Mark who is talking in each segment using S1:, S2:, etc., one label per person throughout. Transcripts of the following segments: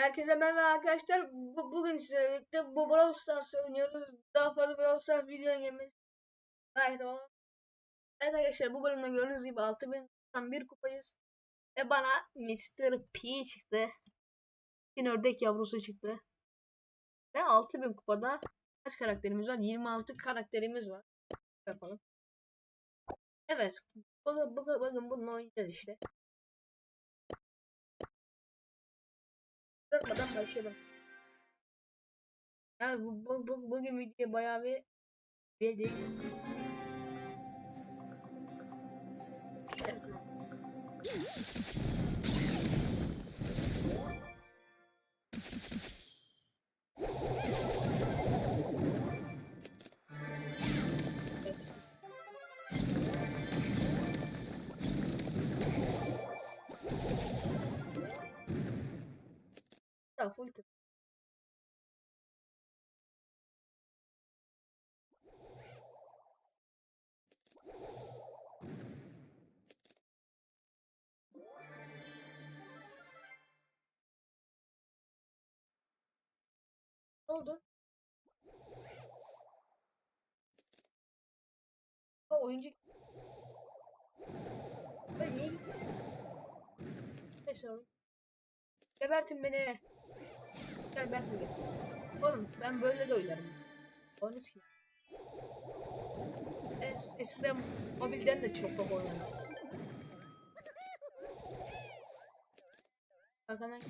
S1: Herkese merhaba arkadaşlar. Bu, bugün sizlerle birlikte bu Brawl Stars oynuyoruz. Daha fazla Brawl Stars video gelmesi gayet olun. Evet arkadaşlar bu bölümde gördüğünüz gibi 6091 kupayız. Ve bana Mr. P çıktı. Bir ördek yavrusu çıktı. Ve 6000 kupada kaç karakterimiz var? 26 karakterimiz var. Yapalım. Evet. Bakın, bakın, bakın bununla oynayacağız işte. Uzatmadan başlayalım. Yani bu, bu, bu, bugün video bayağı bir değil. Evet. Evet. Ya full kız. Oldu? Ha oyuncu. Ben gittim? Neyse. Gebertin beni. Gel ben seni Oğlum ben böyle de oynarım. O ne ki? Es eskiden mobilden de çok çok oynarım. Arkadan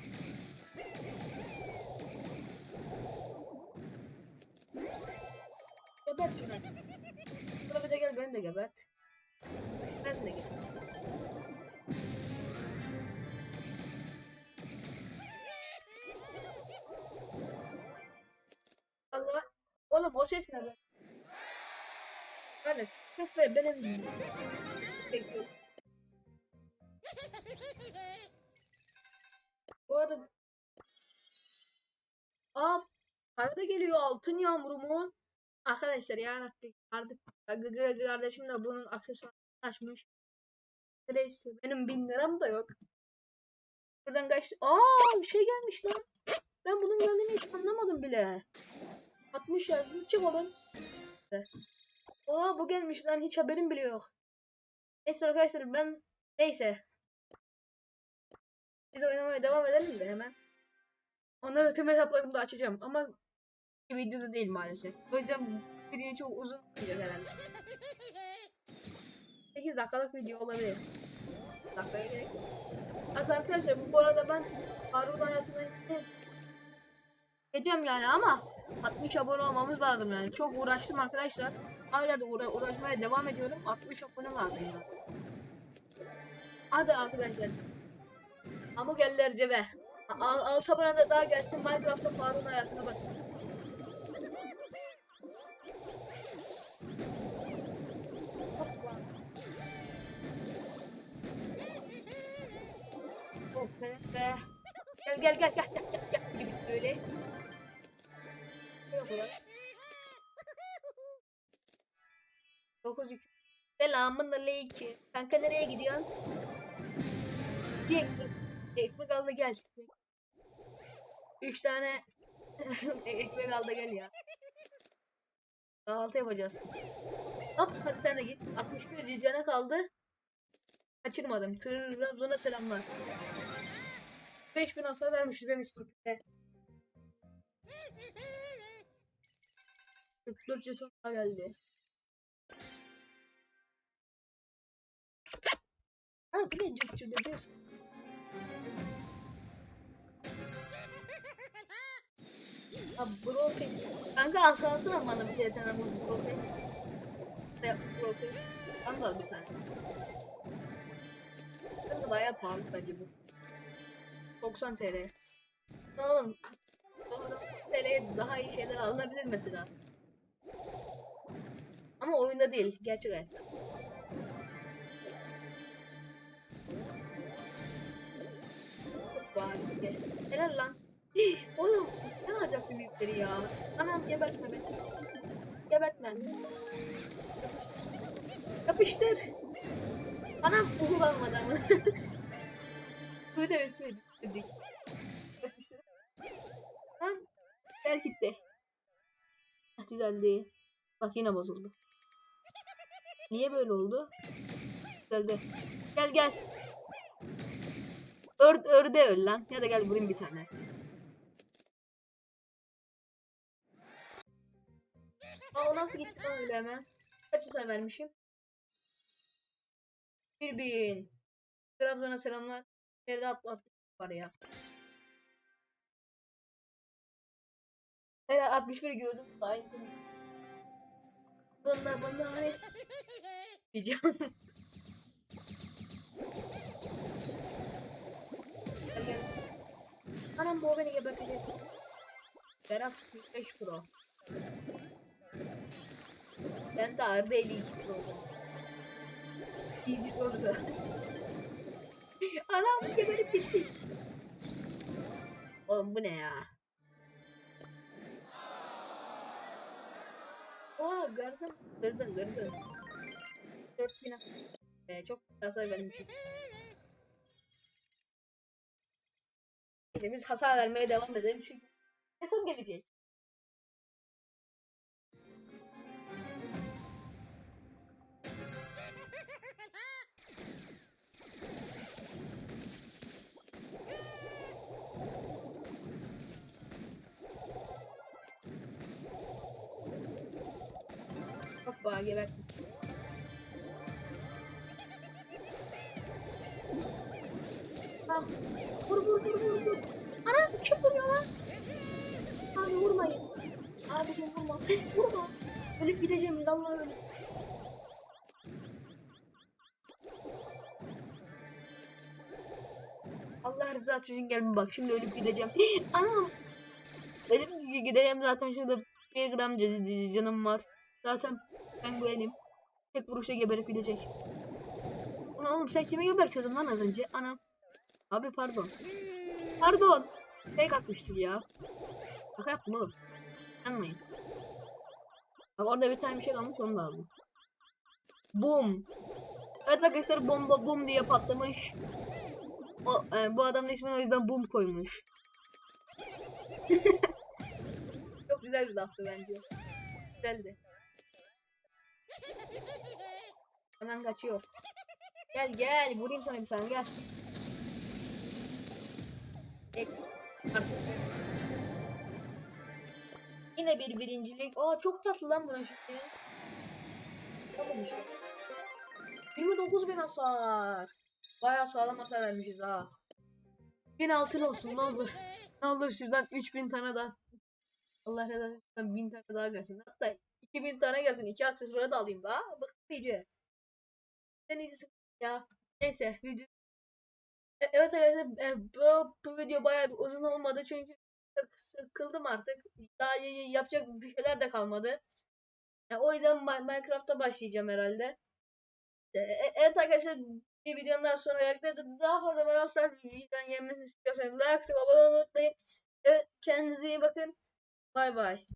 S1: Gebert şunu. Şuna bir de gel beni de gebert. Ben seni gel. Oğlum o ses ne be? Sırf ve benim Bekliyorum. Bu arada Aa Arada geliyor altın yağmuru mu? Arkadaşlar yani artık kardeşim de bunun aksesuarını açmış. Neyse benim bin liram da yok. Buradan kaçtı. Aa bir şey gelmiş lan. Ben bunun geldiğini hiç anlamadım bile. 60 yazdı. Çık oğlum. Aa bu gelmiş lan hiç haberim bile yok. Neyse arkadaşlar ben neyse. Biz oynamaya devam edelim de hemen. Onları tüm hesaplarımda açacağım ama bir videoda değil maalesef. O yüzden video çok uzun olacak herhalde. 8 dakikalık video olabilir. Dakikaya gerek. yok. Arkadaşlar bu arada ben Harun hayatına Geçeceğim yani ama 60 abone olmamız lazım yani. Çok uğraştım arkadaşlar. Hala da uğra uğraşmaya devam ediyorum. 60 abone lazım yani. Hadi arkadaşlar. Hamburgerler cebe. Al, alt abone de daha gelsin. Minecraft'ta Faruk'un hayatına bak. Oh be. gel gel gel gel gel gel gibi böyle. Dokuz yük. Selamun aleyküm. Kanka nereye gidiyorsun? Diye ekmek al da gel. Üç tane ekmek al da gel ya. Kahvaltı yapacağız. Hop hadi sen de git. 61 cicene kaldı. Kaçırmadım. Trabzon'a selamlar. 5000 hafta vermişiz ben üstümde. 44 jeton daha geldi. Ha bir de cık cık ediyorsun. Ha Pass. Kanka alsana bana bir tane bu Brawl Pass. Bana da al bir tane. Aslında bayağı pahalı bence bu. 90 TL. Oğlum. 90 TL'ye daha iyi şeyler alınabilir mesela. Ama oyunda değil. Gerçek hayatta. Gitti. Helal lan. Hii, Oğlum ne alacaktı büyükleri ya? Anam gebertme beni. Gebertme. Yapıştır. Anam uğul almadı ama. Bu da ötürdük. Yapıştır. Gel gitti. Heh, Düzeldi. Bak yine bozuldu. Niye böyle oldu? Düzeldi. Gel gel. Ör, örde öl lan. Ya da gel vurayım bir tane. Aa nasıl gitti lan öyle hemen? Kaç hasar vermişim? 1000. Trabzon'a selamlar. Nerede atlattık var ya. Evet 61 gördüm. Aynısını. Bana bana hani diyeceğim. Anam bu beni gebertecek. Berat 45 Pro. Ben de ağır 52 Pro. Easy soruda. Anam geberip gittik. Oğlum bu ne ya? Oha gırdın. Gırdın gırdın. 4000 ee, çok hasar vermişim. Neyse biz hasar vermeye devam edelim çünkü beton gelecek. Hoppa gebertim. Tamam. Vur vur vur vur vur. Ana kim vuruyor lan? Abi vurmayın. Abi vurma. Vurma. Ölüp gideceğim. Vallahi ölüp. Allah rızası için gelme bak şimdi ölüp gideceğim. Anam. Ki gideceğim zaten şurada bir gram canım var. Zaten ben benim. Tek vuruşa geberip gidecek. Ulan oğlum sen kime gebertiyordun lan az önce? Anam. Abi pardon. Pardon. Fake atmıştık ya. Şaka yaptım oğlum. Anlayın. Bak orada bir tane bir şey kalmış onu da aldım. Boom. Evet arkadaşlar bomba boom diye patlamış. O, e, bu adamın ismini o yüzden boom koymuş. Çok güzel bir laftı bence. Güzeldi. Hemen kaçıyor. Gel gel vurayım sana bir tane gel. X. Yine bir birincilik. Aa çok tatlı lan bunun şekli. Bakın işte. 29 bin hasar. Bayağı sağlam hasar vermişiz ha. 1000 altın olsun ne olur. Ne olur sizden 3000 tane daha. Allah razı olsun 1000 tane daha gelsin. Hatta 2000 tane gelsin. 2 aksesuarı da alayım daha. Bıktım iyice. Sen iyisi ya. Neyse video. E- Evet arkadaşlar e, bu, bu video bayağı bir uzun olmadı çünkü sık- sıkıldım artık. Daha yapacak bir şeyler de kalmadı. E, o yüzden Mi- Minecraft'a başlayacağım herhalde. E, e- evet arkadaşlar bir videonun daha sonra yakında daha fazla Stars videodan gelmesini istiyorsanız like abone olmayı unutmayın. Evet kendinize iyi bakın. Bay bay.